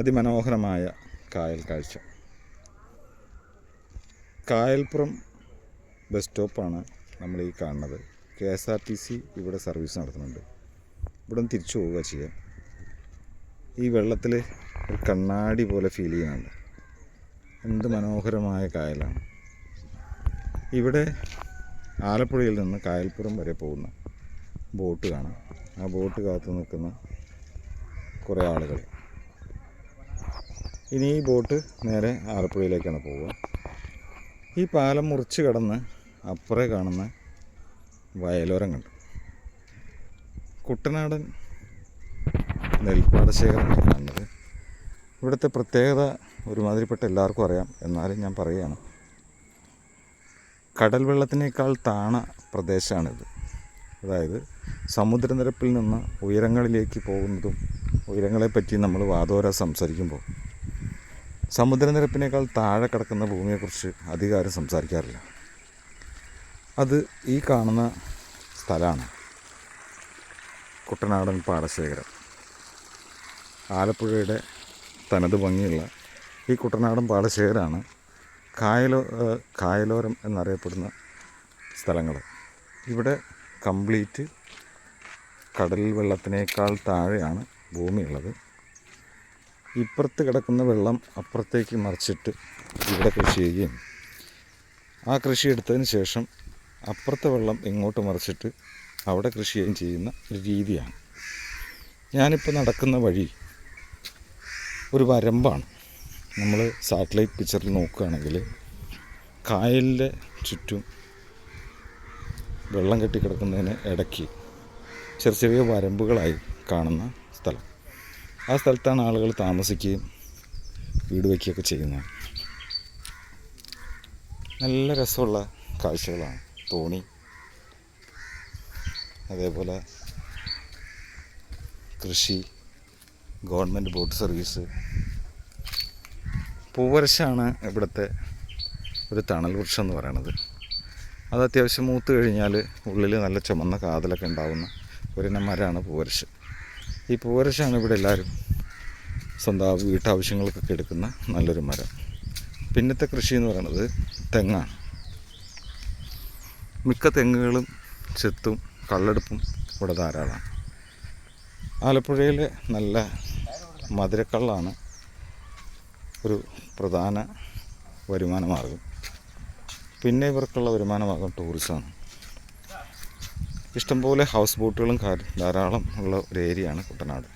അതിമനോഹരമായ കായൽ കാഴ്ച. കായൽപ്പുറം ബസ് സ്റ്റോപ്പാണ് നമ്മൾ ഈ കാണുന്നത്. K S R T C ഇവിടെ സർവീസ് നടത്തുന്നുണ്ട്. ഇവിടെ നിന്ന് തിരിച്ചു പോവുക ചെയ്യാം ഈ വെള്ളത്തിൽ ഒരു കണ്ണാടി പോലെ ഫീൽ ചെയ്യുന്നുണ്ട്. എന്ത് മനോഹരമായ കായലാണ്. ഇവിടെ ആലപ്പുഴയിൽ നിന്ന് കായൽപ്പുറം വരെ പോകുന്ന ബോട്ട് കാണാം. ആ ബോട്ട് കാത്തു നിൽക്കുന്ന കുറേ ആളുകൾ. ഇനി ഈ ബോട്ട് നേരെ ആലപ്പുഴയിലേക്കാണ് പോവുക. ഈ പാലം മുറിച്ച് കടന്ന് അപ്പുറേ കാണുന്ന വയലോരം കണ്ടു. കുട്ടനാടൻ നെൽപ്പാടശേഖരമാണ് കാണുന്നത് ഇവിടുത്തെ പ്രത്യേകത ഒരുമാതിരിപ്പെട്ട എല്ലാവർക്കും അറിയാം. എന്നാലും ഞാൻ പറയുകയാണ് കടൽ വെള്ളത്തിനേക്കാൾ താണ പ്രദേശമാണിത്. അതായത് സമുദ്രനിരപ്പിൽ നിന്ന് ഉയരങ്ങളിലേക്ക് പോകുന്നതും ഉയരങ്ങളെപ്പറ്റി നമ്മൾ വാതോര സംസാരിക്കുമ്പോൾ സമുദ്രനിരപ്പിനേക്കാൾ താഴെ കിടക്കുന്ന ഭൂമിയെക്കുറിച്ച് അധികാരം സംസാരിക്കാറില്ല. അത് ഈ കാണുന്ന സ്ഥലമാണ്. കുട്ടനാടൻ പാടശേഖരം. ആലപ്പുഴയുടെ തനത് ഭംഗിയുള്ള ഈ കുട്ടനാടൻ പാടശേഖരമാണ് കായലോ കായലോരം എന്നറിയപ്പെടുന്ന സ്ഥലങ്ങൾ. ഇവിടെ കംപ്ലീറ്റ് കടൽ വെള്ളത്തിനേക്കാൾ താഴെയാണ് ഭൂമിയുള്ളത്. ഇപ്പുറത്ത് കിടക്കുന്ന വെള്ളം അപ്പുറത്തേക്ക് മറിച്ചിട്ട് ഇവിടെ കൃഷി ചെയ്യുകയും ആ കൃഷി എടുത്തതിന് ശേഷം അപ്പുറത്തെ വെള്ളം ഇങ്ങോട്ട് മറിച്ചിട്ട് അവിടെ കൃഷി ചെയ്യുകയും ചെയ്യുന്ന ഒരു രീതിയാണ്. ഞാനിപ്പോൾ നടക്കുന്ന വഴി ഒരു വരമ്പാണ്. നമ്മൾ സാറ്റലൈറ്റ് പിക്ചറിൽ നോക്കുകയാണെങ്കിൽ കായലിന്റെ ചുറ്റും വെള്ളം കെട്ടിക്കിടക്കുന്നതിന് ഇടയ്ക്ക് ചെറിയ ചെറിയ വരമ്പുകളായി കാണുന്ന സ്ഥലം. ആ സ്ഥലത്താണ് ആളുകൾ താമസിക്കുകയും വീട് വയ്ക്കുകയൊക്കെ ചെയ്യുന്നത്. നല്ല രസമുള്ള കാഴ്ചകളാണ്. തോണി അതേപോലെ കൃഷി ഗവൺമെന്റ് ബോട്ട് സർവീസ്. പൂവരശാണ് ഇവിടുത്തെ ഒരു തണൽ വൃക്ഷം എന്ന് പറയണത്. അത് അത്യാവശ്യം മൂത്ത് കഴിഞ്ഞാൽ ഉള്ളിൽ നല്ല ചുമന്ന കാതലൊക്കെ ഉണ്ടാവുന്ന ഒരിനം മരമാണ് പൂവരശ്. ഈ പൂവരശാണ് ഇവിടെ എല്ലാവരും സ്വന്തം വീട്ടാവശ്യങ്ങൾക്കൊക്കെ എടുക്കുന്ന നല്ലൊരു മരം. പിന്നത്തെ കൃഷി എന്ന് പറയുന്നത് തെങ്ങാണ് മിക്ക തെങ്ങുകളും ചെത്തും കള്ളെടുപ്പും ഇവിടെ ധാരാളമാണ്. ആലപ്പുഴയിലെ നല്ല മധുരക്കള്ളാണ് ഒരു പ്രധാന വരുമാന മാർഗം. പിന്നെ ഇവർക്കുള്ള വരുമാന മാർഗം ടൂറിസമാണ് ഇഷ്ടംപോലെ ഹൗസ് ബോട്ടുകളും ധാരാളം ഉള്ള ഒരു ഏരിയയാണ് കുട്ടനാട്.